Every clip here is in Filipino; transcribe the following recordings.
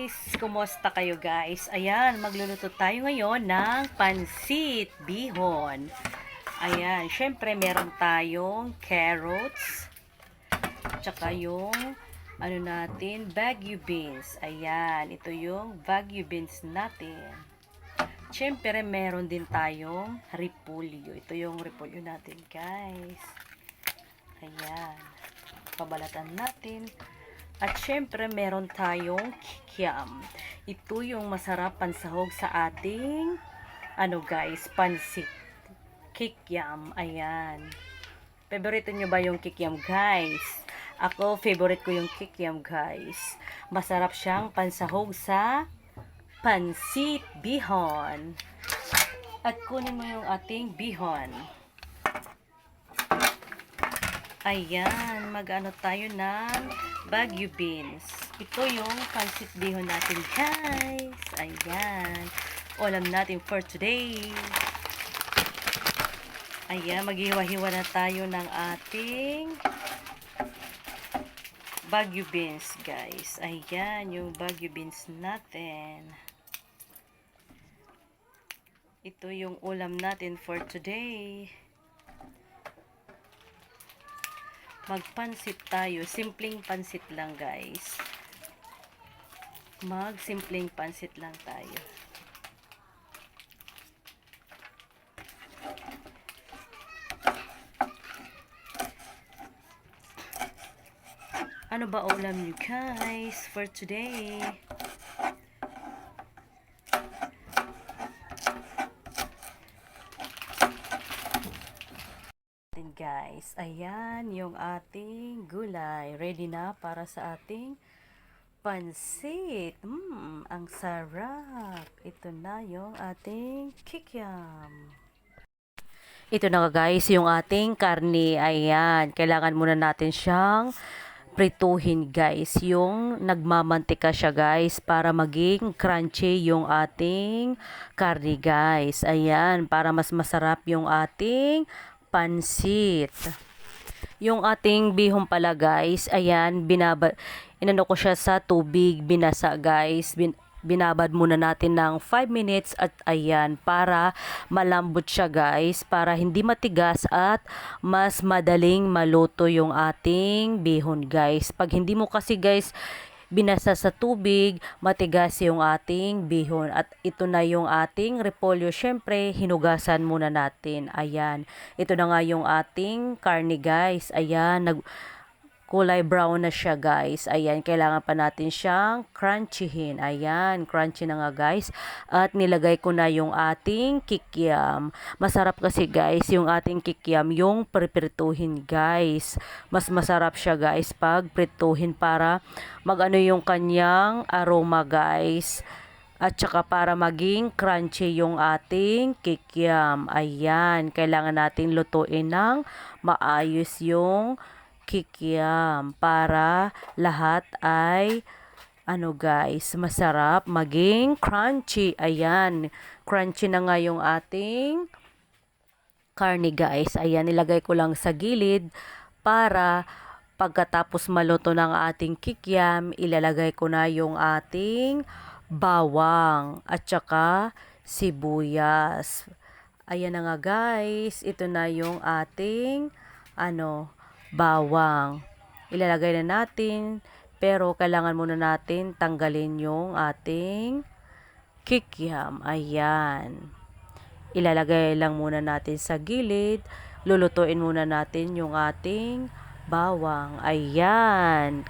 guys! Kumusta kayo guys? Ayan, magluluto tayo ngayon ng pansit bihon. Ayan, syempre meron tayong carrots. Tsaka yung ano natin, bagu beans. Ayan, ito yung bagu beans natin. Syempre meron din tayong repolyo. Ito yung repolyo natin guys. Ayan. Pabalatan natin. At syempre, meron tayong kikiam. Ito yung masarap pansahog sa ating, ano guys, pansit. Kikiam. Ayan. Favorite nyo ba yung kikiam, guys? Ako, favorite ko yung kikiam, guys. Masarap siyang pansahog sa pansit bihon. At kunin mo yung ating bihon. Ayan, mag-ano tayo ng Baguio beans. Ito yung pansit bihon natin, guys. Ayan. Ulam natin for today. Ayan, maghiwa-hiwa na tayo ng ating Baguio beans, guys. Ayan, yung Baguio beans natin. Ito yung ulam natin for today. Magpansit tayo. Simpleng pansit lang, guys. Mag simpleng pansit lang tayo. Ano ba ulam niyo guys for today? natin guys. Ayan yung ating gulay. Ready na para sa ating pansit. Mmm, ang sarap. Ito na yung ating kikiam. Ito na guys, yung ating karne. Ayan, kailangan muna natin siyang prituhin guys. Yung nagmamantika siya guys para maging crunchy yung ating karne guys. Ayan, para mas masarap yung ating pansit. Yung ating bihon pala guys, ayan, binaba, inano ko siya sa tubig, binasa guys, bin, binabad muna natin ng 5 minutes at ayan, para malambot siya guys, para hindi matigas at mas madaling maluto yung ating bihon guys. Pag hindi mo kasi guys, binasa sa tubig, matigas yung ating bihon. At ito na yung ating repolyo. Syempre, hinugasan muna natin. Ayan. Ito na nga yung ating karne guys. Ayan. Nag kulay brown na siya guys. Ayan, kailangan pa natin siyang crunchyhin. Ayan, crunchy na nga guys. At nilagay ko na yung ating kikiam. Masarap kasi guys yung ating kikiam, yung pripirituhin guys. Mas masarap siya guys pag prituhin para magano yung kanyang aroma guys. At saka para maging crunchy yung ating kikiam. Ayan, kailangan natin lutuin ng maayos yung kikiam para lahat ay ano guys, masarap maging crunchy. Ayan, crunchy na nga yung ating karne guys. Ayan, nilagay ko lang sa gilid para pagkatapos maluto ng ating kikiam, ilalagay ko na yung ating bawang at saka sibuyas. Ayan na nga guys, ito na yung ating ano, bawang. Ilalagay na natin, pero kailangan muna natin tanggalin yung ating kikiam. Ayan. Ilalagay lang muna natin sa gilid. Lulutuin muna natin yung ating bawang. Ayan.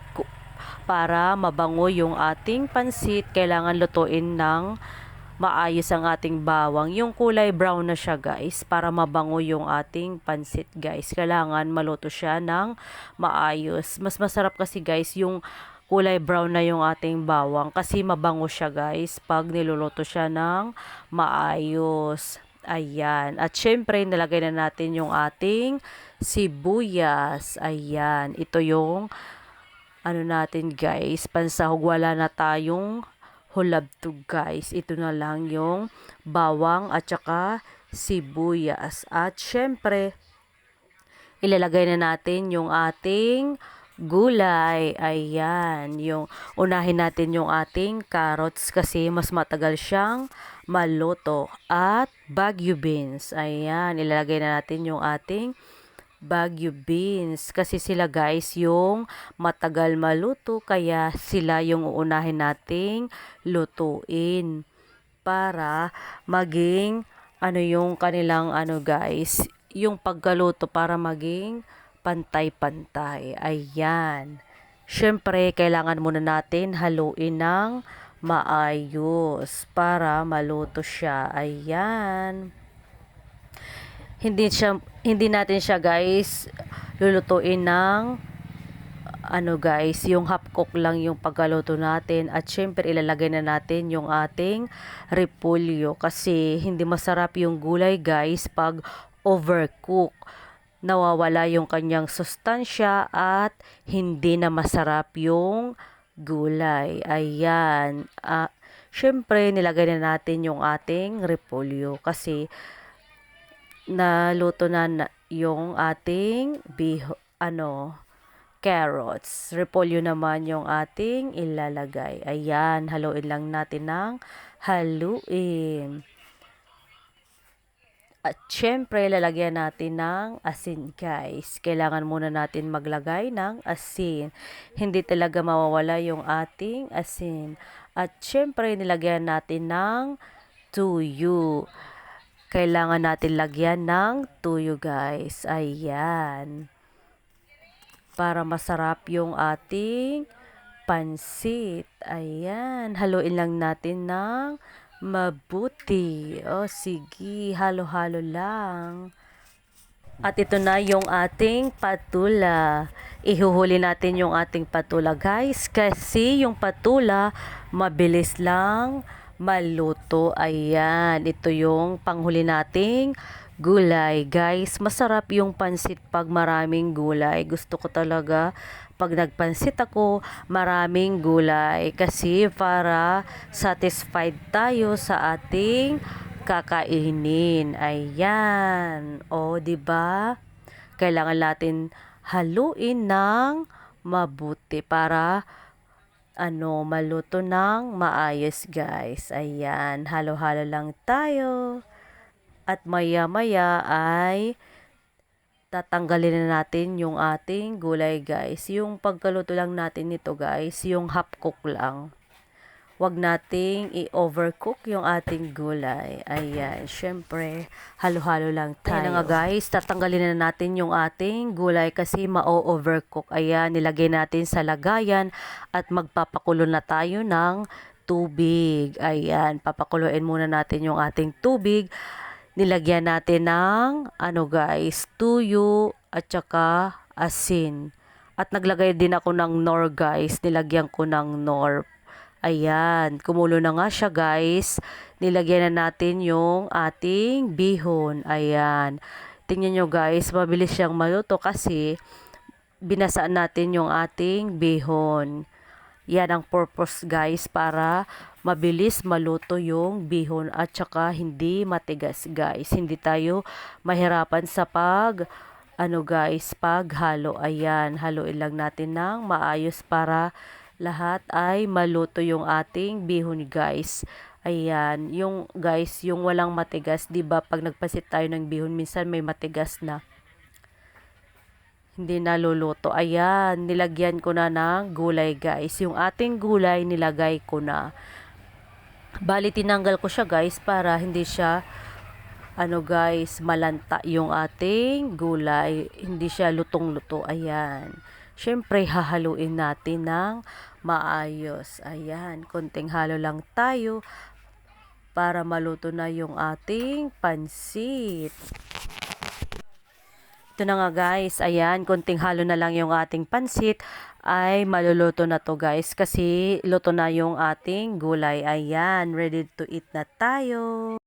Para mabango yung ating pansit, kailangan lutuin ng maayos ang ating bawang. Yung kulay brown na siya guys para mabango yung ating pansit guys. Kailangan maluto siya ng maayos. Mas masarap kasi guys yung kulay brown na yung ating bawang kasi mabango siya guys pag niluluto siya ng maayos. Ayan. At syempre, nalagay na natin yung ating sibuyas. Ayan. Ito yung ano natin guys. Pansahog wala na tayong hulabtog guys. Ito na lang yung bawang at saka sibuyas. At syempre, ilalagay na natin yung ating gulay. Ayan, yung unahin natin yung ating carrots kasi mas matagal siyang maluto. At Baguio beans. Ayan, ilalagay na natin yung ating Baguio beans kasi sila guys yung matagal maluto kaya sila yung uunahin nating lutuin para maging ano yung kanilang ano guys yung pagkaluto para maging pantay-pantay. Ayan. Syempre, kailangan muna natin haluin ng maayos para maluto siya. Ayan hindi siya hindi natin siya guys lulutuin ng ano guys, yung half cook lang yung pagkaluto natin at syempre ilalagay na natin yung ating repolyo kasi hindi masarap yung gulay guys pag overcook. Nawawala yung kanyang sustansya at hindi na masarap yung gulay. Ayan. Uh, syempre nilagay na natin yung ating repolyo kasi naluto na na yung ating biho, ano, carrots. Repolyo naman yung ating ilalagay. Ayan, haluin lang natin ng haluin. At syempre, lalagyan natin ng asin guys. Kailangan muna natin maglagay ng asin. Hindi talaga mawawala yung ating asin. At syempre, nilagyan natin ng tuyo kailangan natin lagyan ng tuyo guys. Ayan. Para masarap yung ating pansit. Ayan. Haluin lang natin ng mabuti. O sige, halo-halo lang. At ito na yung ating patula. Ihuhuli natin yung ating patula guys. Kasi yung patula mabilis lang maluto. Ayan, ito yung panghuli nating gulay. Guys, masarap yung pansit pag maraming gulay. Gusto ko talaga pag nagpansit ako, maraming gulay kasi para satisfied tayo sa ating kakainin. Ayan. O, ba? Kailangan natin haluin ng mabuti para ano, maluto ng maayos guys. Ayan, halo-halo lang tayo. At maya-maya ay tatanggalin na natin yung ating gulay guys. Yung pagkaluto lang natin nito guys, yung half cook lang wag nating i-overcook yung ating gulay. Ayan, syempre, halo-halo lang tayo. Ayan nga guys, tatanggalin na natin yung ating gulay kasi ma-overcook. Ayan, nilagay natin sa lagayan at magpapakulo na tayo ng tubig. Ayan, papakuluin muna natin yung ating tubig. Nilagyan natin ng, ano guys, tuyo at saka asin. At naglagay din ako ng nor guys. Nilagyan ko ng nor Ayan, kumulo na nga siya guys. Nilagyan na natin yung ating bihon. Ayan. Tingnan nyo guys, mabilis siyang maluto kasi binasaan natin yung ating bihon. Yan ang purpose guys para mabilis maluto yung bihon at saka hindi matigas guys. Hindi tayo mahirapan sa pag ano guys, paghalo. Ayan, haluin lang natin ng maayos para lahat ay maluto yung ating bihon guys. Ayan, yung guys, yung walang matigas, 'di ba? Pag nagpasit tayo ng bihon, minsan may matigas na. Hindi naluluto. Ayan, nilagyan ko na ng gulay guys. Yung ating gulay nilagay ko na. Bali tinanggal ko siya guys para hindi siya ano guys, malanta yung ating gulay. Hindi siya lutong-luto. Ayan. Siyempre, hahaluin natin ng maayos. Ayan, konting halo lang tayo para maluto na yung ating pansit. Ito na nga guys, ayan, konting halo na lang yung ating pansit ay maluluto na to guys kasi luto na yung ating gulay. Ayan, ready to eat na tayo.